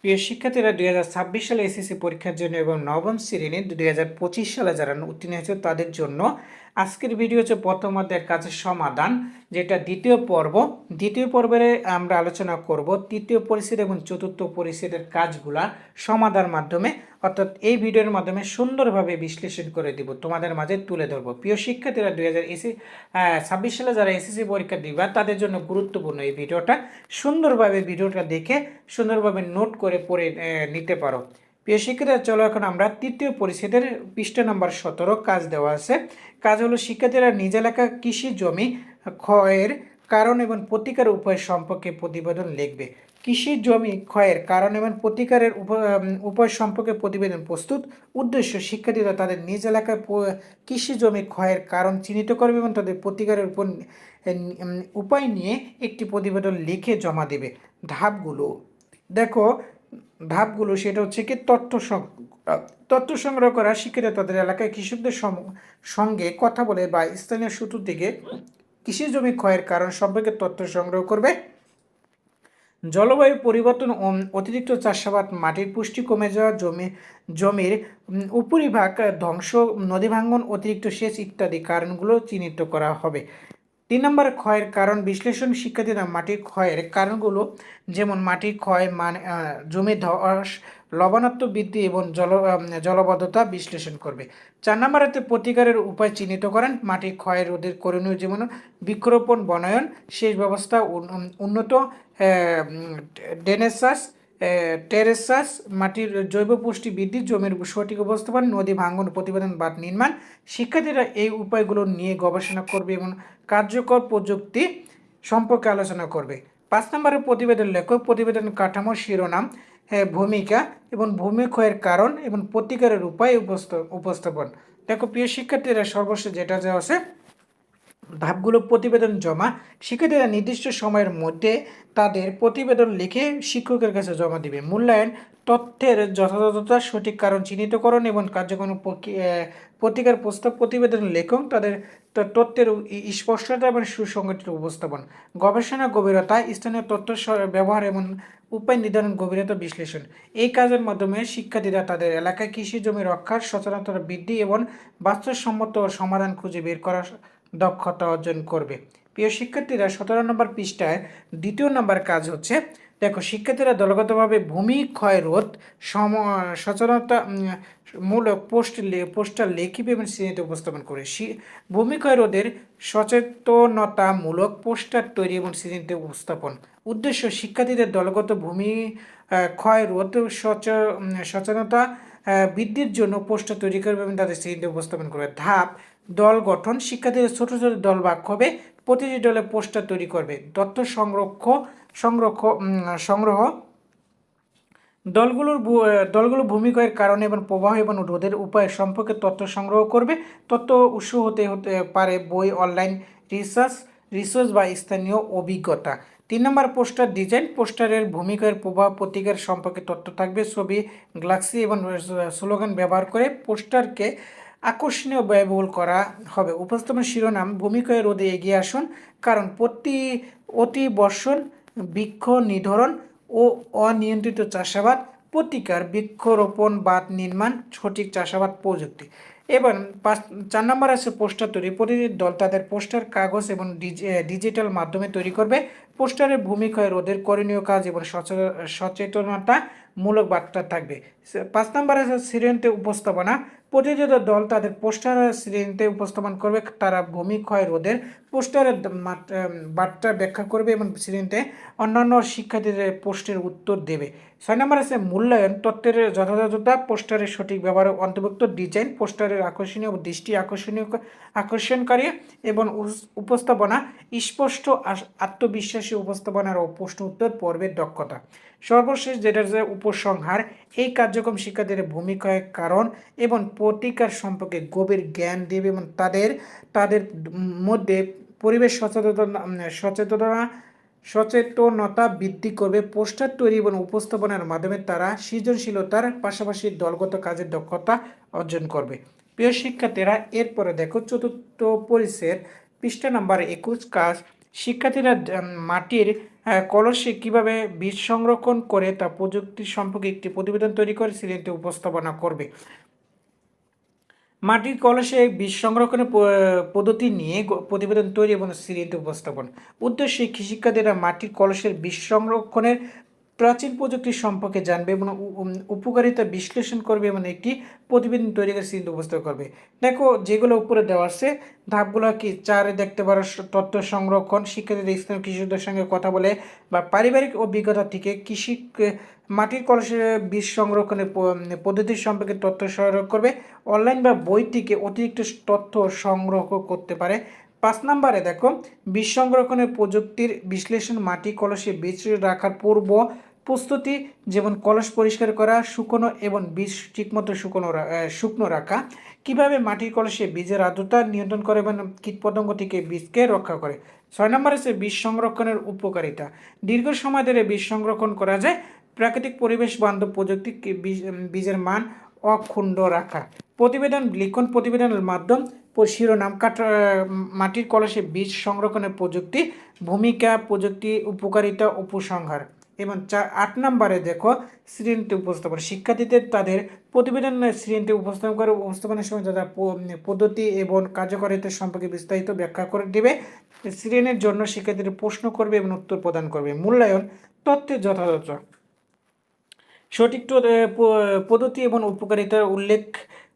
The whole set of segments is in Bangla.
প্রিয় শিক্ষার্থীরা, দুই হাজার ছাব্বিশ সালে এসএসসি পরীক্ষার জন্য এবং নবম শ্রেণির দুই হাজার পঁচিশ সালে যারা উত্তীর্ণ হয়েছে তাদের জন্য আজকের ভিডিও হচ্ছে প্রথম অধ্যায়ের কাজের সমাধান, যেটা দ্বিতীয় পর্ব। দ্বিতীয় পর্বে আমরা আলোচনা করব তৃতীয় পরিস্থিতি এবং চতুর্থ পরিস্থিতির কাজগুলা সমাধান মাধ্যমে। অর্থাৎ এই ভিডিওর মাধ্যমে সুন্দরভাবে বিশ্লেষণ করে দিব, তোমাদের মাঝে তুলে ধরবো। প্রিয় শিক্ষার্থীরা দুই হাজার এসি ছাব্বিশ সালে যারা এসএসসি পরীক্ষা দিবা, তাদের জন্য গুরুত্বপূর্ণ এই ভিডিওটা সুন্দরভাবে ভিডিওটা দেখে সুন্দরভাবে নোট করে পড়ে নিতে পারো। প্রিয় শিক্ষার্থীরা চলো এখন আমরা তৃতীয় পরিচ্ছেদের পৃষ্ঠা নম্বর সতেরো কাজ দেওয়া আছে। কাজ হলো, শিক্ষার্থীরা নিজ এলাকা কৃষি জমি ক্ষয়ের কারণ এবং প্রতিকার উপায় সম্পর্কে প্রতিবেদন লিখবে। কৃষি জমি ক্ষয়ের কারণ এবং প্রতিকারের উপ- উপায় সম্পর্কে প্রতিবেদন প্রস্তুত। উদ্দেশ্য, শিক্ষার্থীরা তাদের নিজ এলাকায় কৃষি জমি ক্ষয়ের কারণ চিহ্নিত করবে এবং তাদের প্রতিকারের উপর উপায় নিয়ে একটি প্রতিবেদন লিখে জমা দেবে। ধাপগুলো। দেখো ধাপগুলো সেটা হচ্ছে কি তথ্য তথ্য সংগ্রহ করা শিক্ষিত তাদের এলাকায় কৃষকদের সঙ্গে কথা বলে বা স্থানীয় সূত্র থেকে কৃষি জমি ক্ষয়ের কারণ সম্পর্কে তথ্য সংগ্রহ করবে। জলবায়ু পরিবর্তন ও অতিরিক্ত চাষাবাদ, মাটির পুষ্টি কমে যাওয়া, জমি জমির উপরিভাগ ধ্বংস, নদী ভাঙ্গন অতিরিক্ত সেচ ইত্যাদি কারণগুলো চিহ্নিত করা হবে। তিন নম্বর ক্ষয়ের কারণ বিশ্লেষণ শিক্ষার্থীরা মাটির ক্ষয়ের কারণগুলো যেমন মাটির ক্ষয় মানে জমি ধস লবণাত্ম বৃদ্ধি এবং জল জলবদ্ধতা বিশ্লেষণ করবে। চার নম্বর নম্বরেতে প্রতিকারের উপায় চিহ্নিত করেন। মাটির ক্ষয় রোধের করণীয় যেমন বৃক্ষরোপণ, বনায়ন, সেচ ব্যবস্থা, উন- উন- উন্নত ডেনেস চাষ টেরেস চাষ মাটির জৈব পুষ্টি বৃদ্ধি, জমির সঠিক অবস্থাপন নদী ভাঙ্গন, প্রতিবেদন বাদ নির্মাণ। শিক্ষার্থীরা এই উপায়গুলো নিয়ে গবেষণা করবে এবং কার্যকর প্রযুক্তি সম্পর্কে আলোচনা করবে। পাঁচ নম্বরের প্রতিবেদন লেখক, প্রতিবেদন কাঠামো শিরোনাম ভূমিকা এবং ভূমিক্ষয়ের কারণ এবং প্রতিকারের উপায় উপস্থাপন। দেখো, প্রিয় শিক্ষার্থীরা, সর্বশেষ যেটা যা আছে ধাপগুলো প্রতিবেদন জমা। শিক্ষার্থীরা নির্দিষ্ট সময়ের মধ্যে তাদের প্রতিবেদন লিখে শিক্ষকের কাছে জমা দিবে। মূল্যায়ন, তথ্যের যথাযথতা, সঠিক কারণ চিহ্নিতকরণ এবং কার্যক্রম প্রতিকার প্রস্তাব, প্রতিবেদন লেখক, তাদের তথ্যের স্পষ্টতা এবং সুসংগঠিত উপস্থাপন, গবেষণা গভীরতা, স্থানীয় তথ্য ব্যবহার এবং উপায় নির্ধারণ গভীরতা বিশ্লেষণ। এই কাজের মাধ্যমে শিক্ষার্থীরা তাদের এলাকায় কৃষি জমি রক্ষার সচেতনতা বৃদ্ধি এবং বাস্তবসম্মত সমাধান খুঁজে বের করার দক্ষতা অর্জন করবে। প্রিয় শিক্ষার্থীরা, সতেরো নম্বর পৃষ্ঠায় দ্বিতীয় নম্বর কাজ হচ্ছে, দেখো, শিক্ষার্থীরা দলগতভাবে ভূমি ক্ষয় রোধ, সম, সচেতনতা মূলক পোস্ট পোস্টার লেখিবে এবং শ্রেণীতে উপস্থাপন করে। ভূমি ক্ষয় রোধের সচেতনতামূলক পোস্টার তৈরি এবং শ্রেণীতে উপস্থাপন। উদ্দেশ্য, শিক্ষার্থীদের দলগত ভূমি ক্ষয় রোধ, সচ- সচেতনতা বৃদ্ধির জন্য পোস্টার তৈরি করবে এবং তাদের শ্রেণীতে উপস্থাপন করবে। ধাপ দল গঠন, শিক্ষার্থীদের ছোট ছোট দল ভাগ হবে প্রতিটি দলে পোস্টার তৈরি করবে। তথ্য সংরক্ষ সংরক্ষ সংগ্রহ। দলগুলোর দলগুলো ভূমিকয়ের কারণে এবং প্রবাহ এবং রোধের উপায় সম্পর্কে তথ্য সংগ্রহ করবে। তথ্য উৎস হতে হতে পারে বই, অনলাইন রিসার্চ রিসার্চ বা স্থানীয় অভিজ্ঞতা। তিন নম্বর পোস্টার ডিজাইন, পোস্টারের ভূমিকার প্রভাব প্রতিকার সম্পর্কে তথ্য থাকবে। ছবি, গ্লাক্সি এবং স্লোগান ব্যবহার করে পোস্টারকে আকর্ষণীয় ব্যয়বহুল করা হবে। উপস্থাপন শিরোনাম ভূমিকয় রোধে এগিয়ে আসুন, কারণ প্রতি অতি বর্ষণ বৃক্ষ নিধরণ ও অনিয়ন্ত্রিত চাষাবাদ, প্রতিকার বৃক্ষরোপণ বাদ নির্মাণ, সঠিক চাষাবাদ প্রযুক্তি। এবং পাঁচ, চার নম্বর আছে পোস্টার তৈরি। প্রতিটি দল তাদের পোস্টার, কাগজ এবং ডিজি- ডিজিটাল মাধ্যমে তৈরি করবে। পোস্টারের ভূমিকা রোধের করণীয় কাজ এবং সচে- সচেতনতা মূলক বার্তা থাকবে। পাঁচ নম্বর আছে শ্রেণীতে উপস্থাপনা। প্রতিটি দল তাদের পোস্টার শ্রেণীতে উপস্থাপন করবে। তারা ভূমি ক্ষয় রোধের পোস্টারের বার্তা ব্যাখ্যা করবে এবং শ্রেণীতে অন্যান্য শিক্ষার্থীদের পোস্টের উত্তর দেবে। ছয় নম্বর আছে মূল্যায়ন তত্ত্বের যথাযথতা, পোস্টারের সঠিক ব্যবহার, অন্তর্ভুক্ত ডিজাইন, পোস্টারের আকর্ষণীয় দৃষ্টি আকর্ষণীয় আকর্ষণকারী এবং উপস্থাপনা, স্পষ্ট আত্মবিশ্বাসী উপস্থাপনার ও প্রশ্ন উত্তর পর্বের দক্ষতা। সর্বশেষ যেটা যে উপসংহার, এই কার্যক্রম শিক্ষার্থীদের ভূমিকায় কারণ এবং প্রতিকার সম্পর্কে গভীর জ্ঞান দেবে এবং তাদের তাদের মধ্যে পরিবেশ সচেতনতা সচেতনতা সচেতনতা বৃদ্ধি করবে, পোস্টার তৈরি এবং উপস্থাপনার মাধ্যমে তারা সৃজনশীলতার পাশাপাশি দলগত কাজের দক্ষতা অর্জন করবে। প্রিয় শিক্ষার্থীরা, এরপরে দেখো চতুর্থ পরিচ্ছেদ, পৃষ্ঠা নাম্বার একুশ, কাজ শিক্ষার্থীরা মাটির কলসে কীভাবে বীজ সংরক্ষণ করে তা প্রযুক্তি সম্পর্কে একটি প্রতিবেদন তৈরি করে সিলেটে উপস্থাপনা করবে। মাটির কলসে বীজ সংরক্ষণের পদ্ধতি নিয়ে প্রতিবেদন তৈরি এবং সিরিয়াতে উপস্থাপন। উদ্দেশ্যে কৃষিকাদের মাটির কলসের বীজ সংরক্ষণের প্রাচীন প্রযুক্তি সম্পর্কে জানবে এবং উপকারিতা বিশ্লেষণ করবে এবং একটি প্রতিবেদন তৈরি করে উপস্থাপন করবে। দেখো, যেগুলো উপরে দেওয়া আছে, ধাপগুলো কি? চারে দেখতে পারো তথ্য সংরক্ষণ, শিক্ষার্থীদের স্থানীয় কৃষকদের সঙ্গে কথা বলে বা পারিবারিক অভিজ্ঞতা থেকে কৃষি মাটির কলসের বীজ সংরক্ষণের পদ্ধতি সম্পর্কে তথ্য সংগ্রহ করবে। অনলাইন বা বই থেকে অতিরিক্ত তথ্য সংগ্রহ করতে পারে। পাঁচ নম্বরে দেখো, বীজ সংরক্ষণের প্রযুক্তির বিশ্লেষণ মাটি কলসে বীজ রাখার পূর্ব প্রস্তুতি, যেমন কলস পরিষ্কার করা, শুকনো এবং বীজ ঠিকমতো শুকনো শুকনো রাখা। কীভাবে মাটির কলসে বীজের আর্দ্রতা নিয়ন্ত্রণ করে এবং কীটপতঙ্গ থেকে বীজকে রক্ষা করে? ছয় নম্বর হচ্ছে বীজ সংরক্ষণের উপকারিতা। দীর্ঘ সময় ধরে বীজ সংরক্ষণ করা যায়। প্রাকৃতিক পরিবেশ বান্ধব প্রযুক্তি বীজ- বীজের মান অক্ষুণ্ণ রাখা। প্রতিবেদন, লিখন প্রতিবেদনের মাধ্যম শিরোনাম কাঠ মাটির কলসে বীজ সংরক্ষণের প্রযুক্তি, ভূমিকা, প্রযুক্তি, উপকারিতা, উপসংহার। এবং চার, আট নম্বরে দেখো, শ্রেণীতে উপস্থাপন শিক্ষার্থীদের তাদের প্রতিবেদন শ্রেণীতে উপস্থাপন করে, উপস্থাপনের সময় তারা পদ্ধতি এবং কার্যকারিতা সম্পর্কে বিস্তারিত ব্যাখ্যা করে দেবে। শ্রেণির জন্য শিক্ষার্থীদের প্রশ্ন করবে এবং উত্তর প্রদান করবে। মূল্যায়ন, তথ্যের যথাযথ। সঠিক পদ্ধতি এবং উপকারিতার উল্লেখ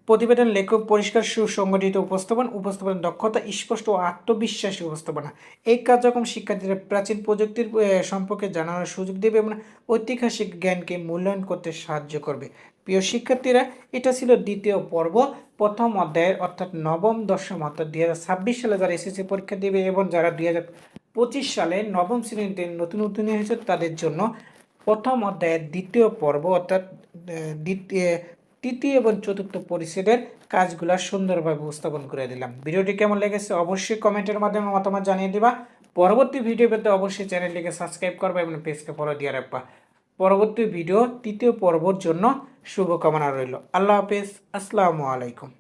প্রতিবেদন লেখক পরিষ্কার সুসংগঠিত উপস্থাপন উপস্থাপন দক্ষতা, স্পষ্ট ও আত্মবিশ্বাসী উপস্থাপনা। এই কার্যক্রম শিক্ষার্থীরা প্রাচীন প্রযুক্তির সম্পর্কে জানানোর সুযোগ দেবে এবং ঐতিহাসিক জ্ঞানকে মূল্যায়ন করতে সাহায্য করবে। প্রিয় শিক্ষার্থীরা, এটা ছিল দ্বিতীয় পর্ব, প্রথম অধ্যায়ের অর্থাৎ নবম, দশম অর্থাৎ দুই হাজার ছাব্বিশ সালে যারা এসএসসি পরীক্ষা দেবে এবং যারা দুই পঁচিশ সালে নবম শ্রেণীতে নতুন নতুন হয়েছে তাদের জন্য প্রথম অধ্যায়ের দ্বিতীয় পর্ব অর্থাৎ দ্বিতীয় তৃতীয় এবং চতুর্থ পরিচ্ছেদের কাজগুলো সুন্দরভাবে উপস্থাপন করে দিলাম। ভিডিওটি কেমন লেগেছে অবশ্যই কমেন্টের মাধ্যমে মতামত জানিয়ে দিবা। পরবর্তী ভিডিও পেতে অবশ্যই চ্যানেলটিকে সাবস্ক্রাইব করবা এবং পেজকে ফলো দিয়ে রাখবা। পরবর্তী ভিডিও তৃতীয় পর্বর জন্য শুভকামনা রইল। আল্লাহ হাফেজ। আসসালামু আলাইকুম।